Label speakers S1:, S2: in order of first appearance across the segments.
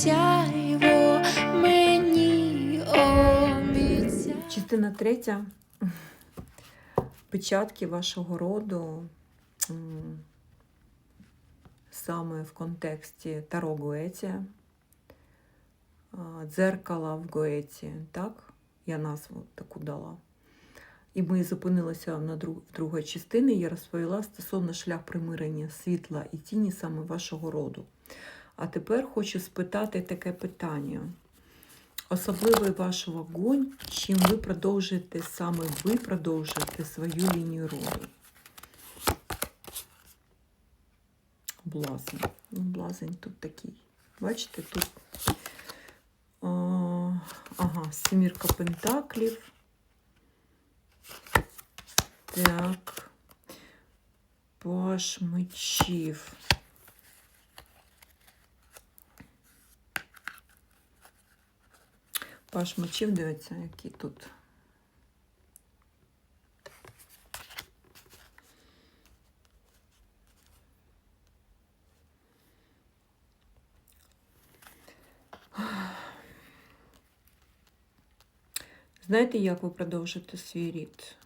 S1: сяйво мені обіцяє.
S2: Частина третя. Печатки вашого роду саме в контексті Таро Гоетія, дзеркала в Гоеті, так? Я назву таку дала. І ми зупинилися на друг, в другій частині. Я розповіла стосовно шлях примирення світла і тіні саме вашого роду. А тепер хочу спитати таке питання. Особливий ваш вогонь, чим ви продовжуєте, саме ви продовжуєте свою лінію роду. Блазень. Ну, блазень тут такий. Бачите, тут а, ага, сімірка пентаклів. Так. Паш мечів. Паш мечів, дивіться, які тут. Знаєте, як ви продовжите свій рід?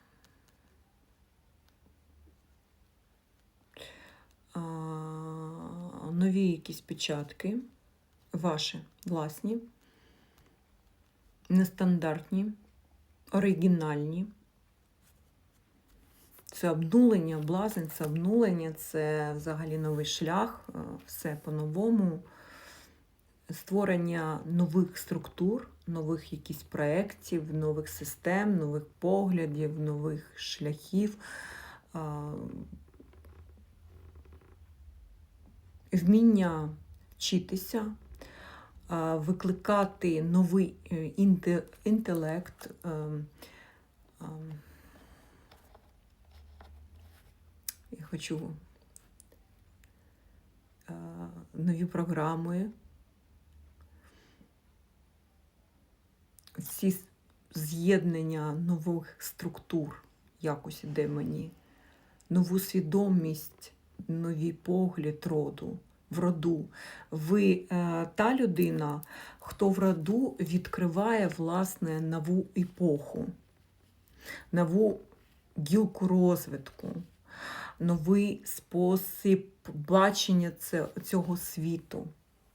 S2: А, нові якісь печатки, ваші власні нестандартні, оригінальні. Це обнулення, блазень, це обнулення, це взагалі новий шлях, е, все по-новому. Створення нових структур, нових якісь проєктів, нових систем, нових поглядів, нових шляхів. Вміння вчитися, викликати новий е, інтелект, ем, ем, я хочу е, нові програми, всі з'єднання нових структур якось іде мені, нову свідомість, новий погляд роду в роду. Ви е, та людина, хто в роду відкриває власне нову епоху, нову гілку розвитку, новий спосіб бачення цього світу.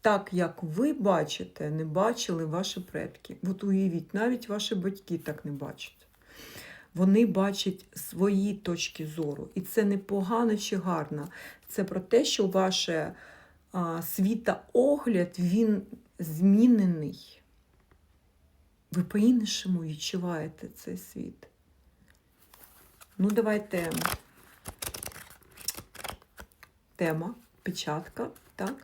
S2: Так, як ви бачите, не бачили ваші предки. От уявіть, навіть ваші батьки так не бачать. Вони бачать свої точки зору. І це не погано чи гарно. Це про те, що ваше світоогляд, він змінений. Ви по-іншому відчуваєте цей світ. Ну, давайте тема, печатка. Так?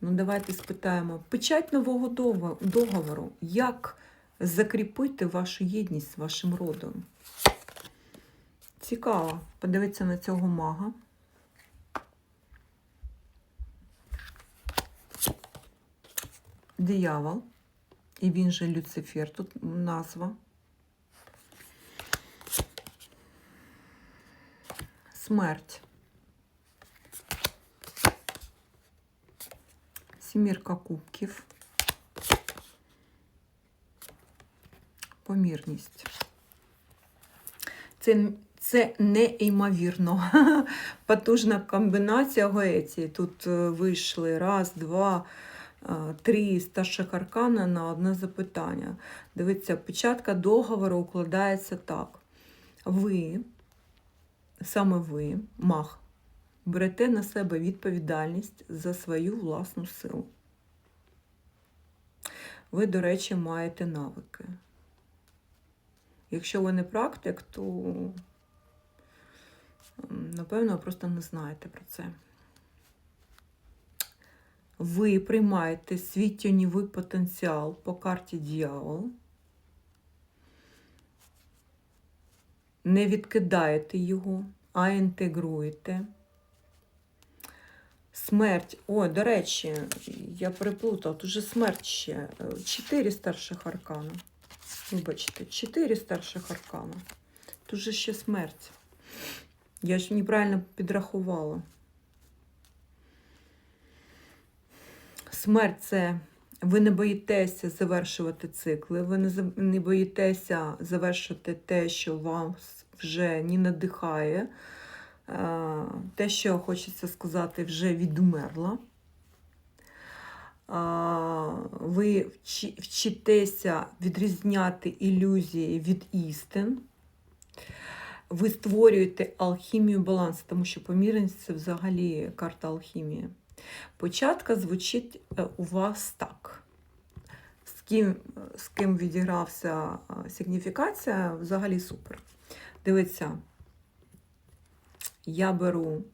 S2: Ну, давайте спитаємо. Печать нового договору. Як закріпити вашу єдність з вашим родом? Цікаво. Подивитися на цього мага. Диявол. І він же Люцифер, тут назва. Смерть. Сімірка кубків. Помірність. Це, це неймовірно. Потужна комбінація Гоеції. Тут е, вийшли раз, два, три старших аркана на одне запитання. Дивіться, початка договору укладається так. Ви, саме ви, мах, берете на себе відповідальність за свою власну силу. Ви, до речі, маєте навики. Якщо ви не практик, то напевно просто не знаєте про це. Ви приймаєте свій тіньовий потенціал по карті дьявол. Не відкидаєте його, а інтегруєте. Смерть. О, до речі, я переплутала, тут же смерть ще. Чотири старших аркана. Вибачте, чотири старших аркана. Тут же ще смерть. Я ж неправильно підрахувала. Смерть це ви не боїтеся завершувати цикли, ви не, боїтеся завершити те, що вас вже не надихає, е, те, що хочеться сказати, вже відумерло. Ви вчитеся відрізняти ілюзії від істин. Ви створюєте алхімію балансу, тому що помірність це взагалі карта алхімії. Початка звучить е, у вас так. З ким, з ким відігрався е, сигніфікація, взагалі супер. Дивіться, я беру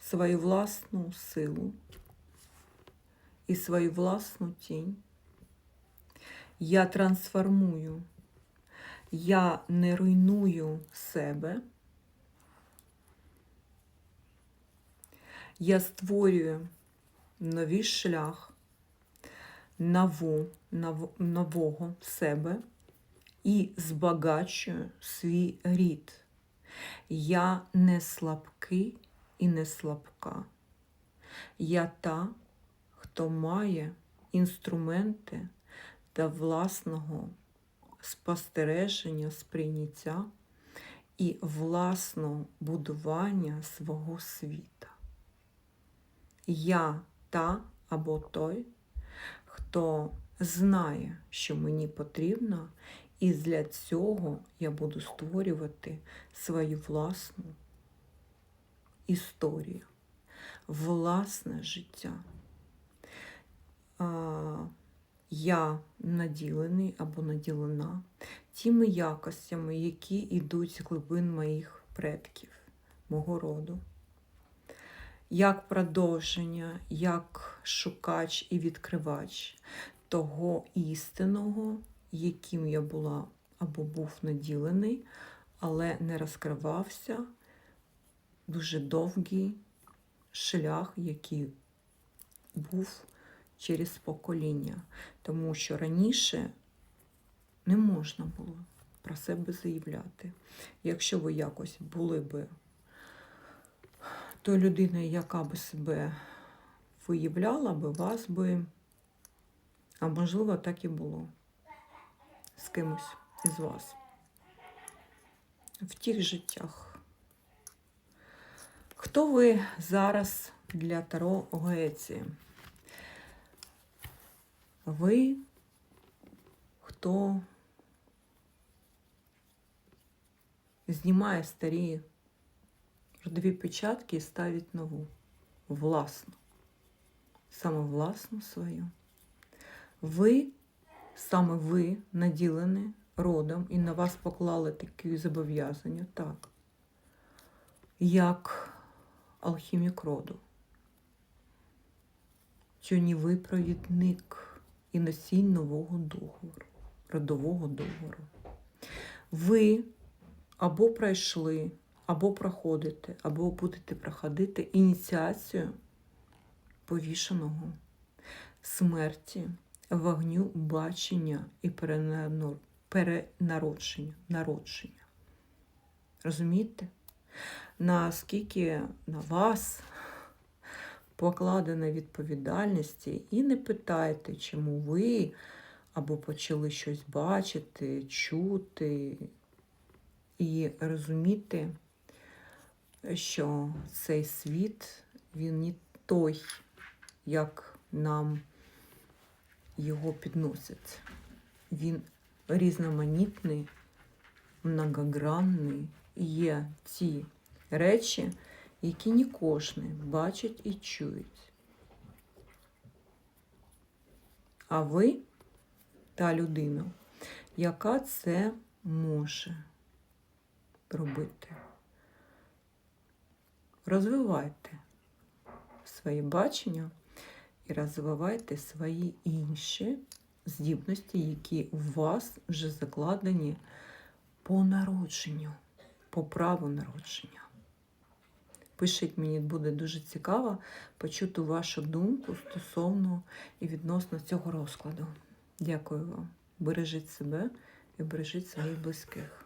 S2: свою власну силу і свою власну тінь. Я трансформую, я не руйную себе. Я створюю новий шлях нову, нов- нового себе і збагачую свій рід. Я не слабкий і не слабка. Я та, хто має інструменти для власного спостереження, сприйняття і власного будування свого світа. Я та або той, хто знає, що мені потрібно, і для цього я буду створювати свою власну історію, власне життя. Я наділений або наділена тими якостями, які йдуть з глибин моїх предків, мого роду як продовження, як шукач і відкривач того істинного, яким я була або був наділений, але не розкривався дуже довгий шлях, який був через покоління. Тому що раніше не можна було про себе заявляти. Якщо ви якось були би то людина, яка би себе виявляла би, вас би, а можливо, так і було з кимось із вас. В тих життях. Хто ви зараз для Таро Гоеції? Ви хто знімає старі родові печатки і ставить нову, власну, саме власну свою. Ви, саме ви наділені родом і на вас поклали такі зобов'язання, так, як алхімік роду. Сьогодні ви провідник і носій нового договору, родового договору. Ви або пройшли або проходите, або будете проходити ініціацію повішеного, смерті, вогню, бачення і перенародження. Народження. Розумієте? Наскільки на вас покладена відповідальності, і не питайте, чому ви або почали щось бачити, чути і розуміти, що цей світ, він не той, як нам його підносять. Він різноманітний, многогранний. Є ті речі, які не кожен бачить і чують. А ви та людина, яка це може робити. Розвивайте свої бачення і розвивайте свої інші здібності, які у вас вже закладені по народженню, по праву народження. Пишіть мені, буде дуже цікаво почути вашу думку стосовно і відносно цього розкладу. Дякую вам. Бережіть себе і бережіть своїх близьких.